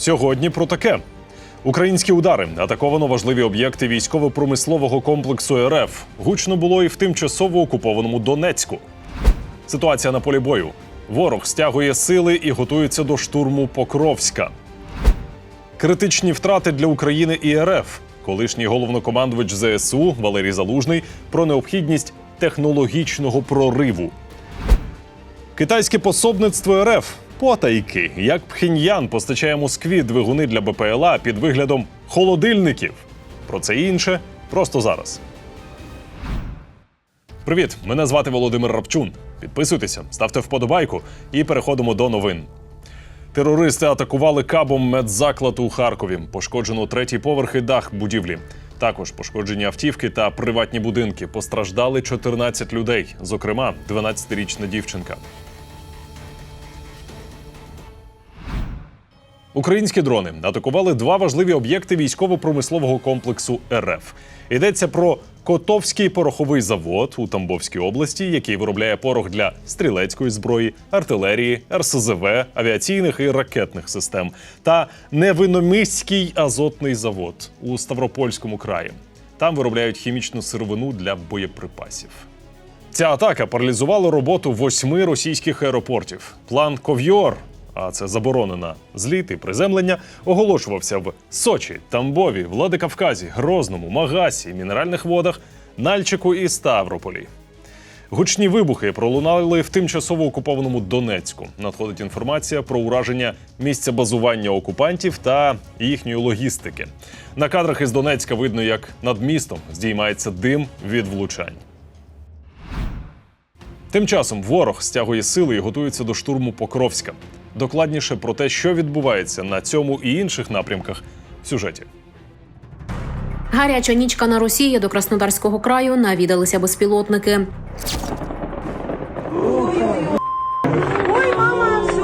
Сьогодні про таке. Українські удари атаковано важливі об'єкти військово-промислового комплексу РФ. Гучно було і в тимчасово окупованому Донецьку. Ситуація на полі бою. Ворог стягує сили і готується до штурму Покровська. Критичні втрати для України і РФ. Колишній головнокомандувач ЗСУ Валерій Залужний про необхідність технологічного прориву. Китайське пособництво РФ потайки, як Пхеньян постачає Москві двигуни для БПЛА під виглядом холодильників. Про це інше просто зараз. Привіт! Мене звати Володимир Рапчун. Підписуйтеся, ставте вподобайку і переходимо до новин. Терористи атакували кабом медзаклад у Харкові. Пошкоджено третій поверх і дах будівлі. Також пошкоджені автівки та приватні будинки. Постраждали 14 людей, зокрема, 12-річна дівчинка. Українські дрони атакували два важливі об'єкти військово-промислового комплексу РФ. Йдеться про Котовський пороховий завод у Тамбовській області, який виробляє порох для стрілецької зброї, артилерії, РСЗВ, авіаційних і ракетних систем, та Невиномиський азотний завод у Ставропольському краї. Там виробляють хімічну сировину для боєприпасів. Ця атака паралізувала роботу восьми російських аеропортів. План Ков'йор, а це заборонена зліт і приземлення, оголошувався в Сочі, Тамбові, Владикавказі, Грозному, Магасі, Мінеральних водах, Нальчику і Ставрополі. Гучні вибухи пролунали в тимчасово окупованому Донецьку. Надходить інформація про ураження місця базування окупантів та їхньої логістики. На кадрах із Донецька видно, як над містом здіймається дим від влучань. Тим часом ворог стягує сили і готується до штурму Покровська. Докладніше про те, що відбувається на цьому і інших напрямках в сюжеті. Гаряча нічка на Росії до Краснодарського краю навідалися безпілотники. Ой, мама, все.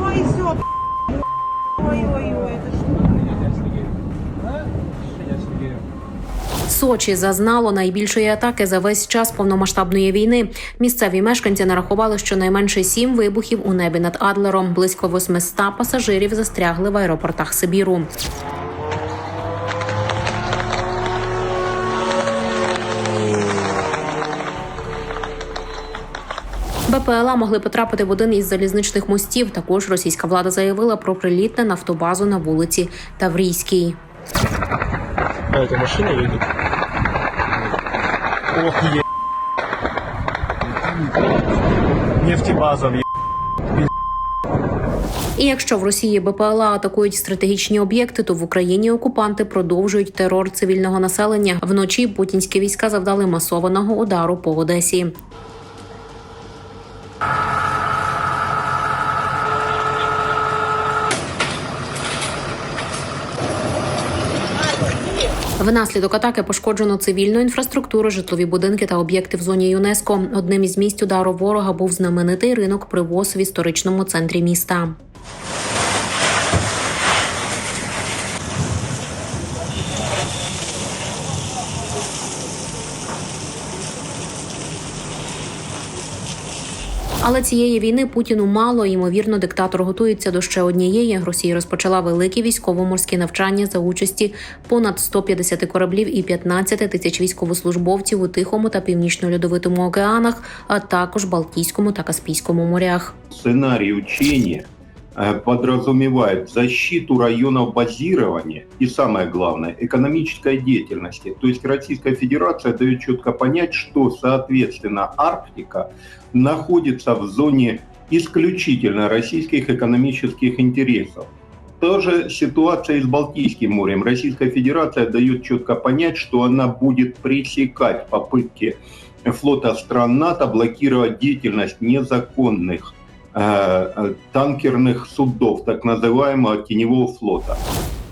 Ой, все. Ой, ой, ой, это что? Сочі зазнало найбільшої атаки за весь час повномасштабної війни. Місцеві мешканці нарахували щонайменше сім вибухів у небі над Адлером. Близько 800 пасажирів застрягли в аеропортах Сибіру. БПЛА могли потрапити в один із залізничних мостів. Також російська влада заявила про приліт на нафтобазу на вулиці Таврійській. Какая-то машина едет. Ох, е... Нефтебаза, е... І якщо в Росії БПЛА атакують стратегічні об'єкти, то в Україні окупанти продовжують терор цивільного населення. Вночі путінські війська завдали масованого удару по Одесі. Внаслідок атаки пошкоджено цивільну інфраструктуру, житлові будинки та об'єкти в зоні ЮНЕСКО. Одним із місць удару ворога був знаменитий ринок привоз в історичному центрі міста. Але цієї війни Путіну мало. Ймовірно, диктатор готується до ще однієї. Росія розпочала великі військово-морські навчання за участі понад 150 кораблів і 15 тисяч військовослужбовців у Тихому та Північно-Льодовитому океанах, а також Балтійському та Каспійському морях. Сценарій учения э, подразумевает защиту районов базирования и, самое главное, экономической деятельности. То есть Российская Федерация дает четко понять, что, соответственно, Арктика находится в зоне исключительно российских экономических интересов. Тоже ситуация и с Балтийским морем. Российская Федерация дает четко понять, что она будет пресекать попытки флота стран НАТО блокировать деятельность незаконных э, э, танкерных судов, так называемого теневого флота.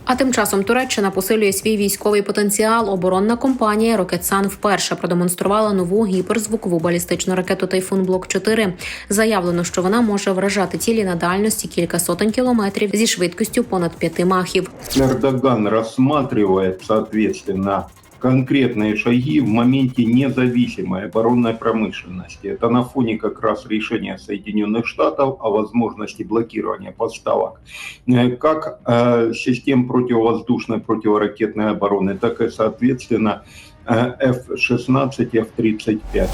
А тим часом Туреччина посилює свій військовий потенціал. Оборонна компанія Рокетсан вперше продемонструвала нову гіперзвукову балістичну ракету Тайфун Блок 4 Заявлено, що вона може вражати цілі на дальності кілька сотень кілометрів зі швидкістю понад п'яти махів. Эрдоган рассматривает, соответственно, конкретные шаги в моменте независимой оборонной промышленности. Это на фоне как раз решения Соединенных Штатов о возможности блокирования поставок э, как э, систем противовоздушной, противоракетной обороны, так и, соответственно, э, F-16 и F-35.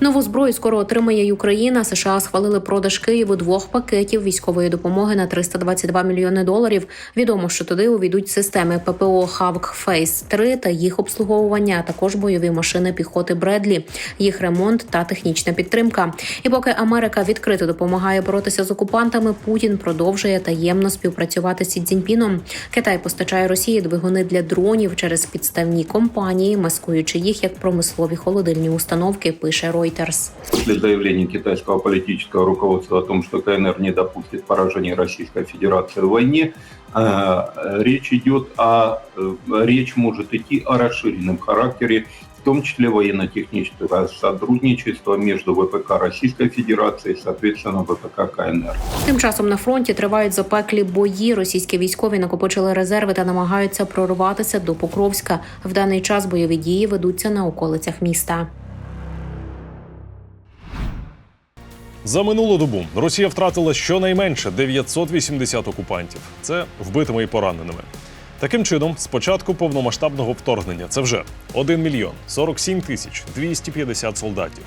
Нову зброю скоро отримає й Україна. США схвалили продаж Києву двох пакетів військової допомоги на 322 мільйони доларів. Відомо, що туди увійдуть системи ППО Хавк Фейс 3 та їх обслуговування, а також бойові машини піхоти Бредлі, їх ремонт та технічна підтримка. І поки Америка відкрито допомагає боротися з окупантами, Путін продовжує таємно співпрацювати з Сі Цзіньпіном. Китай постачає Росії двигуни для дронів через підставні компанії, маскуючи їх як промислові холодильні установки. Пише Reuters. Після заявлення китайського політичного руководства о том, що КНР не допустить пораження Російської Федерації в війні, річ речь идет о э, речь может идти о расширенном характере, в том числе военно-технического сотрудничества между ВПК Российской Федерации и, соответственно, ВПК КНР. Тим часом на фронті тривають запеклі бої. Російські військові накопичили резерви та намагаються прорватися до Покровська. В даний час бойові дії ведуться на околицях міста. За минулу добу Росія втратила щонайменше 980 окупантів. Це вбитими і пораненими. Таким чином, з початку повномасштабного вторгнення це вже 1 мільйон 47 тисяч 250 солдатів.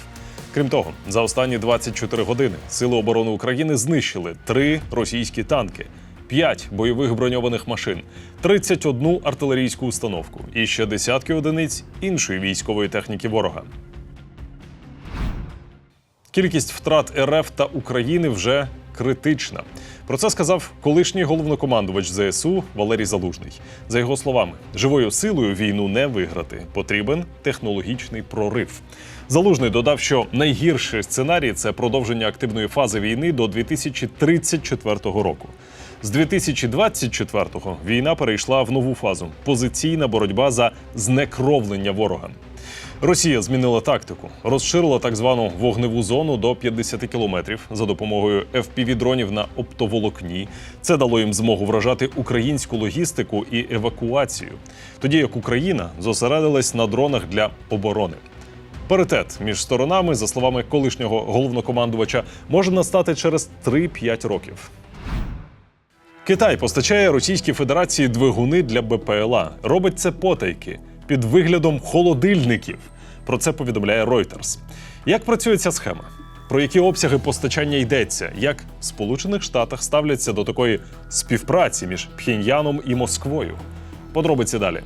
Крім того, за останні 24 години Сили оборони України знищили три російські танки, 5 бойових броньованих машин, 31 артилерійську установку і ще десятки одиниць іншої військової техніки ворога. Кількість втрат РФ та України вже критична. Про це сказав колишній головнокомандувач ЗСУ Валерій Залужний. За його словами, живою силою війну не виграти. Потрібен технологічний прорив. Залужний додав, що найгірший сценарій це продовження активної фази війни до 2034 року. З 2024-го війна перейшла в нову фазу позиційна боротьба за знекровлення ворога. Росія змінила тактику, розширила так звану вогневу зону до 50 кілометрів за допомогою FPV-дронів на оптоволокні. Це дало їм змогу вражати українську логістику і евакуацію, тоді як Україна зосередилась на дронах для оборони. Паритет між сторонами, за словами колишнього головнокомандувача, може настати через 3-5 років. Китай постачає Російській Федерації двигуни для БПЛА. Робить це потайки під виглядом холодильників. Про це повідомляє Reuters. Як працює ця схема? Про які обсяги постачання йдеться? Як в Сполучених Штатах ставляться до такої співпраці між Пхеньяном і Москвою? Подробиці далі.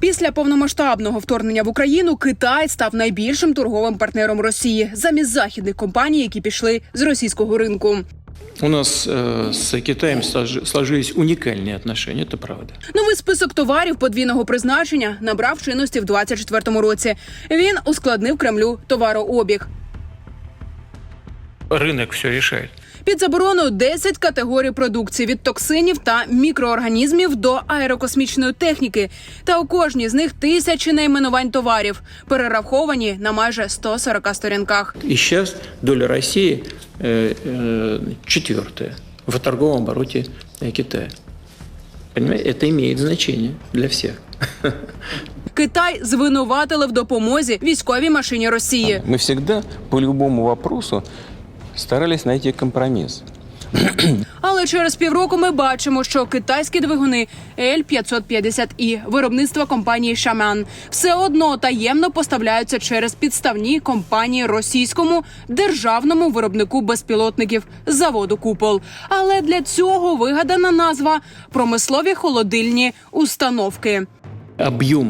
Після повномасштабного вторгнення в Україну Китай став найбільшим торговим партнером Росії замість західних компаній, які пішли з російського ринку. У нас э, с Китаем сложи- сложились уникальные отношения, это правда. Новий список товарів подвійного призначення набрав чинності в 2024 році. Він ускладнив Кремлю товарообіг. Рынок все решает. Під забороною 10 категорій продукції від токсинів та мікроорганізмів до аерокосмічної техніки. Та у кожній з них тисячі найменувань товарів, перераховані на майже 140 сторінках. И сейчас доля России э, э, четвертая в торговом обороте э, Китая. Понимаете, это имеет значение для всех. Китай звинуватили в допомозі військовій машині Росії. Мы всегда по любому вопросу старались найти компромисс. Але через півроку ми бачимо, що китайські двигуни L-550i виробництва компанії Шаман все одно таємно поставляються через підставні компанії російському державному виробнику безпілотників заводу Купол. Але для цього вигадана назва промислові холодильні установки. Объем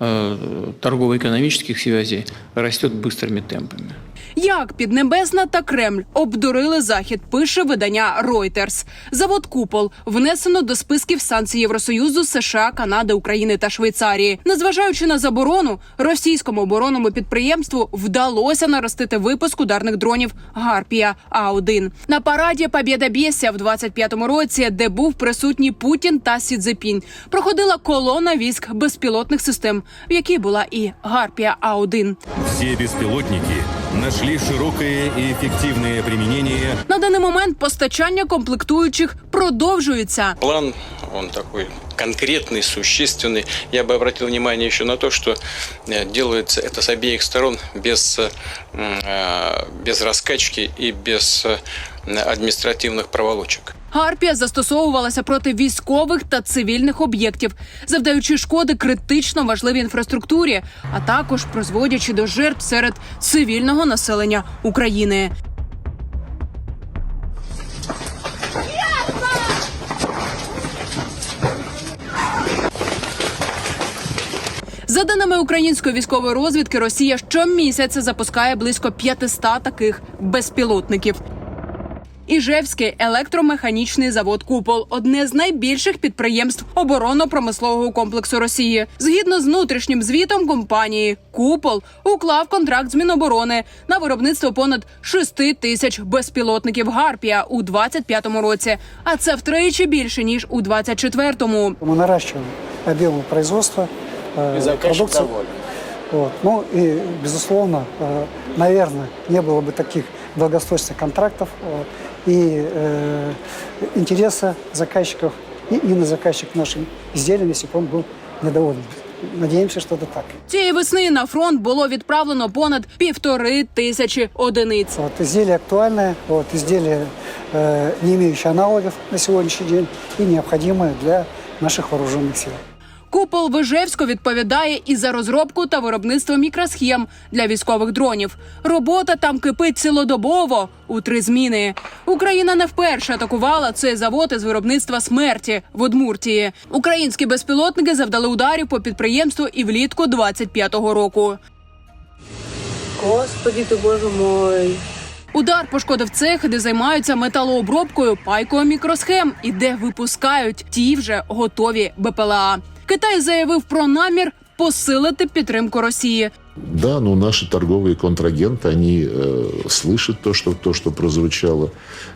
э, торгово-экономических связей растет быстрыми темпами. Як Піднебесна та Кремль обдурили захід, пише видання Reuters. Завод Купол внесено до списків санкцій Євросоюзу, США, Канади, України та Швейцарії. Незважаючи на заборону, російському оборонному підприємству вдалося наростити випуск ударних дронів Гарпія А 1 на параді Побєда Бєся в 25-му році, де був присутній Путін та Сі Цзепінь, проходила колона військ безпілотних систем, в якій була і Гарпія А 1 Все беспилотники нашли широкое и эффективное применение На даний момент постачання комплектуючих продовжується. План, он такой конкретный, существенный. Я бы обратил внимание еще на то, что э, делается это с обеих сторон без, э, м, э, без раскачки и без э, административных проволочек. Гарпія застосовувалася проти військових та цивільних об'єктів, завдаючи шкоди критично важливій інфраструктурі, а також призводячи до жертв серед цивільного населення України. За даними української військової розвідки, Росія щомісяця запускає близько 500 таких безпілотників. Іжевський електромеханічний завод Купол одне з найбільших підприємств оборонно-промислового комплексу Росії. Згідно з внутрішнім звітом компанії, Купол уклав контракт з Міноборони на виробництво понад 6 тисяч безпілотників Гарпія у 25-му році. А це втричі більше ніж у 24-му. Мы наращиваем объемы производства э, продукции. Вот. Ну и, безусловно, э, наверное, не было бы таких долгосрочных контрактов вот, и э, интереса заказчиков и, и на заказчик нашим изделиям, если бы он был недоволен. Надеемся, что это так. Цієї весни на фронт було відправлено понад півтори тисячі одиниць. Вот, изделие актуальное, вот, изделие, э, не имеющее аналогов на сегодняшний день и необходимое для наших вооруженных сил. Купол Вижевсько відповідає і за розробку та виробництво мікросхем для військових дронів. Робота там кипить цілодобово у три зміни. Україна не вперше атакувала цей завод із виробництва смерті в Удмуртії. Українські безпілотники завдали ударів по підприємству і влітку 25-го року. Господи ти, боже мой. Удар пошкодив цех, де займаються металообробкою, пайкою мікросхем і де випускають ті вже готові БПЛА. Китай заявив про намір посилити підтримку Росії. Да, ну наши торговые контрагенты, они э, слышат то что, то, что прозвучало,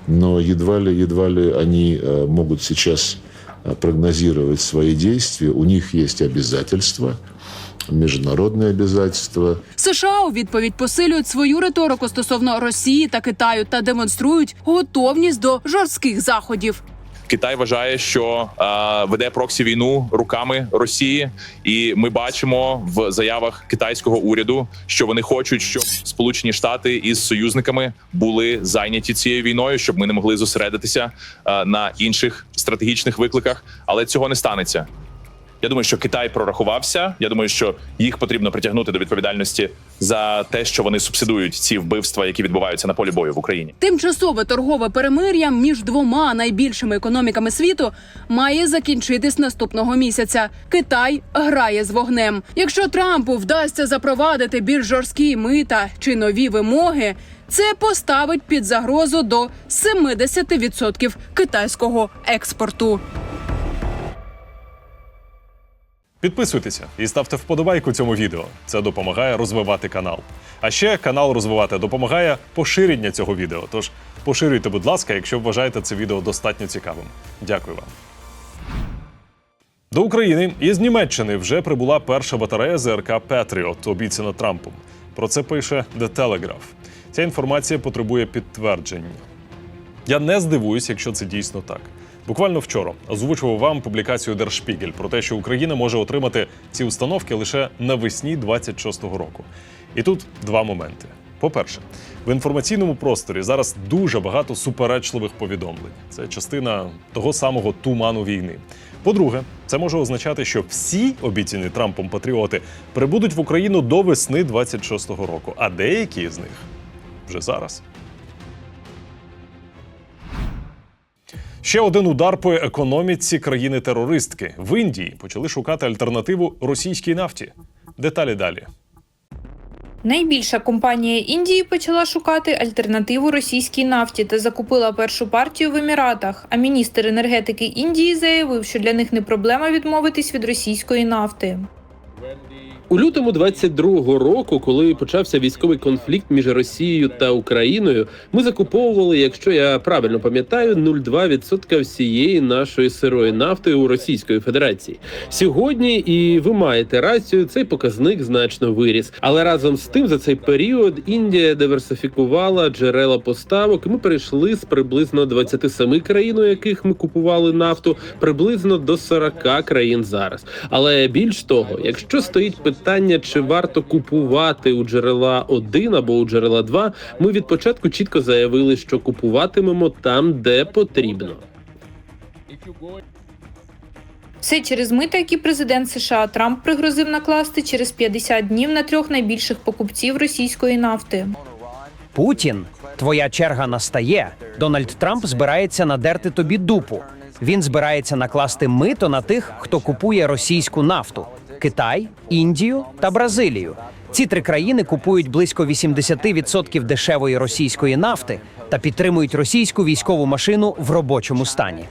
но едва ли, едва ли они э, могут сейчас э, прогнозировать свои действия. У них есть обязательства, международные обязательства. США у відповідь посилюють свою риторику стосовно Росії та Китаю та демонструють готовність до жорстких заходів. Китай вважає, що веде проксі війну руками Росії, і ми бачимо в заявах китайського уряду, що вони хочуть, щоб Сполучені Штати із союзниками були зайняті цією війною, щоб ми не могли зосередитися на інших стратегічних викликах, але цього не станеться. Я думаю, що Китай прорахувався. Я думаю, що їх потрібно притягнути до відповідальності за те, що вони субсидують ці вбивства, які відбуваються на полі бою в Україні. Тимчасове торгове перемир'я між двома найбільшими економіками світу має закінчитись наступного місяця. Китай грає з вогнем. Якщо Трампу вдасться запровадити більш жорсткі мита чи нові вимоги, це поставить під загрозу до 70% китайського експорту. Підписуйтеся і ставте вподобайку цьому відео. Це допомагає розвивати канал. А ще канал розвивати допомагає поширення цього відео. Тож поширюйте, будь ласка, якщо вважаєте це відео достатньо цікавим. Дякую вам. До України із Німеччини вже прибула перша батарея ЗРК Петріот, обіцяна Трампом. Про це пише The Telegraph. Ця інформація потребує підтвердження. Я не здивуюсь, якщо це дійсно так. Буквально вчора озвучував вам публікацію Держпігель про те, що Україна може отримати ці установки лише навесні 26-го року. І тут два моменти. По-перше, в інформаційному просторі зараз дуже багато суперечливих повідомлень. Це частина того самого туману війни. По-друге, це може означати, що всі обіцяні Трампом патріоти прибудуть в Україну до весни 26-го року, а деякі з них вже зараз. Ще один удар по економіці країни-терористки в Індії почали шукати альтернативу російській нафті. Деталі далі. Найбільша компанія Індії почала шукати альтернативу російській нафті та закупила першу партію в Еміратах. А міністр енергетики Індії заявив, що для них не проблема відмовитись від російської нафти. У лютому 22-го року, коли почався військовий конфлікт між Росією та Україною, ми закуповували, якщо я правильно пам'ятаю, 0,2% всієї нашої сирої нафти у Російської Федерації. Сьогодні, і ви маєте рацію, цей показник значно виріс. Але разом з тим, за цей період Індія диверсифікувала джерела поставок. Ми перейшли з приблизно 27 країн, у яких ми купували нафту, приблизно до 40 країн зараз. Але більш того, якщо стоїть питання, чи варто купувати у джерела 1 або у джерела 2, ми від початку чітко заявили, що купуватимемо там, де потрібно. Все через мита, які президент США Трамп пригрозив накласти через 50 днів на трьох найбільших покупців російської нафти. Путін, твоя черга настає. Дональд Трамп збирається надерти тобі дупу. Він збирається накласти мито на тих, хто купує російську нафту: Китай, Індію та Бразилію. Ці три країни купують близько 80% дешевої російської нафти та підтримують російську військову машину в робочому стані.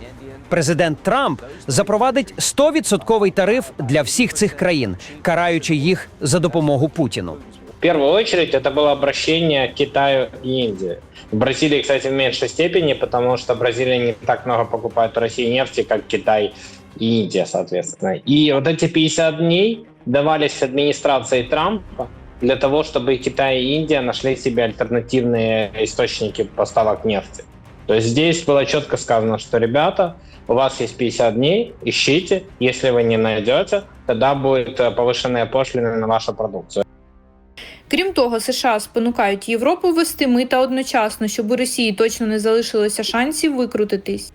Президент Трамп запровадить 100% тариф для всіх цих країн, караючи їх за допомогу Путіну. В первую очередь это было обращение к Китаю и Индии. В Бразилии, кстати, в меньшей степени, потому что Бразилия не так много покупает у России нефти, как Китай и Индия, соответственно. И вот эти 50 дней давались администрации Трампа для того, чтобы и Китай и Индия нашли себе альтернативные источники поставок нефти. То есть здесь было четко сказано, что, ребята, у вас есть 50 дней, ищите. Если вы не найдете, тогда будет э, повышенная пошлина на вашу продукцию. Крім того, США спонукають Європу ввести мита одночасно, щоб у Росії точно не залишилося шансів викрутитись.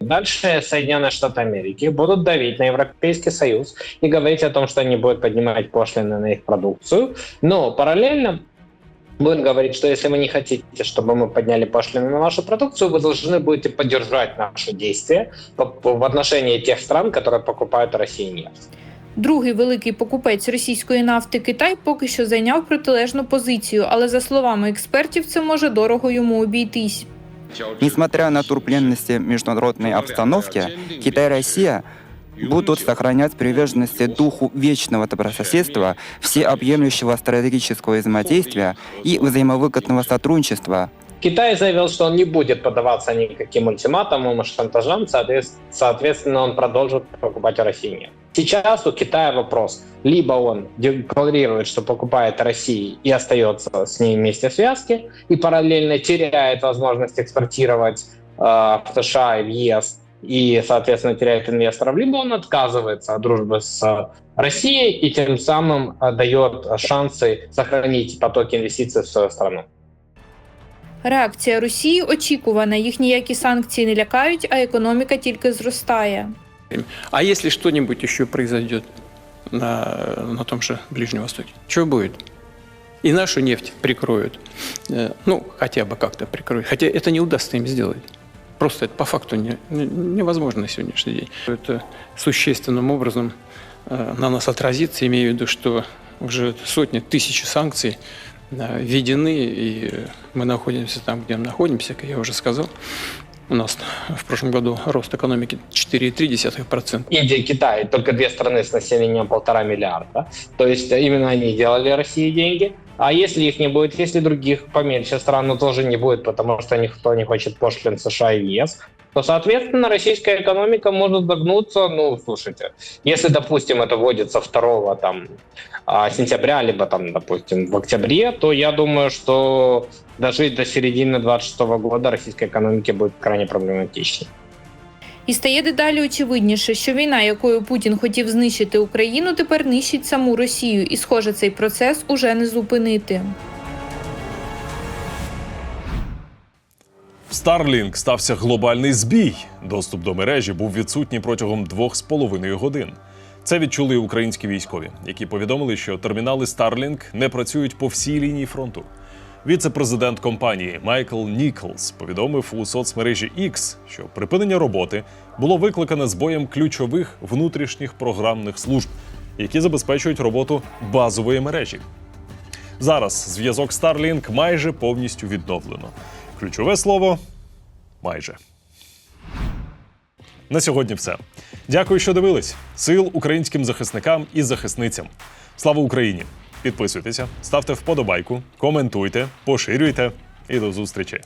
Дальше Соединенные Штаты Америки будут давить на Европейский Союз и говорить о том, что они будут поднимать пошлины на их продукцию. Но параллельно будут говорить, что если вы не хотите, чтобы мы подняли пошлины на вашу продукцию, вы должны будете поддержать наши действия по- по- в отношении тех стран, которые покупают у России нефть. Другий великий покупець російської нафти Китай поки що зайняв протилежну позицію, але за словами експертів, це може дорого йому обійтись. Несмотря на турбулентности международной обстановки, Китай и Россия будут сохранять приверженность духу вечного добрососедства, всеобъемлющего стратегического взаимодействия и взаимовыгодного сотрудничества. Китай заявил, что он не будет поддаваться никаким ультиматумам и шантажам, соответ- соответственно, он продолжит покупать у России нефть. Сейчас у Китая вопрос. Либо он декларирует, что покупает России и остается с ней вместе в связке, и параллельно теряет возможность экспортировать э, в США и в ЕС, и, соответственно, теряет инвесторов, либо он отказывается от дружбы с э, Россией и тем самым э, дает шансы сохранить потоки инвестиций в свою страну. Реакція Росії очікувана. Їх ніякі санкції не лякають, а економіка тільки зростає. А если что-нибудь еще произойдет на, на том же Ближнем Востоке, что будет? И нашу нефть прикроют. Э, Ну, хотя бы как-то прикроют. Хотя это не удастся им сделать. Просто это по факту не- не- невозможно на сегодняшний день. Это существенным образом э, на нас отразится, имею в виду, что уже сотни, тысячи санкций э, введены, и мы находимся там, где мы находимся, как я уже сказал. У нас в прошлом году рост экономики 4,3%. Индия и Китай, только две страны с населением полтора миллиарда. То есть э, именно они делали России деньги. А если их не будет, если других поменьше стран, ну тоже не будет, потому что никто не хочет пошлин США и ЕС, то, соответственно, российская экономика может загнуться, ну, слушайте, если, допустим, это вводится 2 там, а, сентября, либо, там, допустим, в октябре, то я думаю, что дожить до середины 26 года российской экономике будет крайне проблематично. І стає дедалі очевидніше, що війна, якою Путін хотів знищити Україну, тепер нищить саму Росію, і схоже, цей процес уже не зупинити. В Starlink стався глобальний збій. Доступ до мережі був відсутній протягом двох з половиною годин. Це відчули українські військові, які повідомили, що термінали Starlink не працюють по всій лінії фронту. Віце-президент компанії Майкл Ніколс повідомив у соцмережі X, що припинення роботи було викликане збоєм ключових внутрішніх програмних служб, які забезпечують роботу базової мережі. Зараз зв'язок Starlink майже повністю відновлено. Ключове слово майже. На сьогодні все. Дякую, що дивились. Сил українським захисникам і захисницям. Слава Україні! Підписуйтеся, ставте вподобайку, коментуйте, поширюйте і до зустрічі.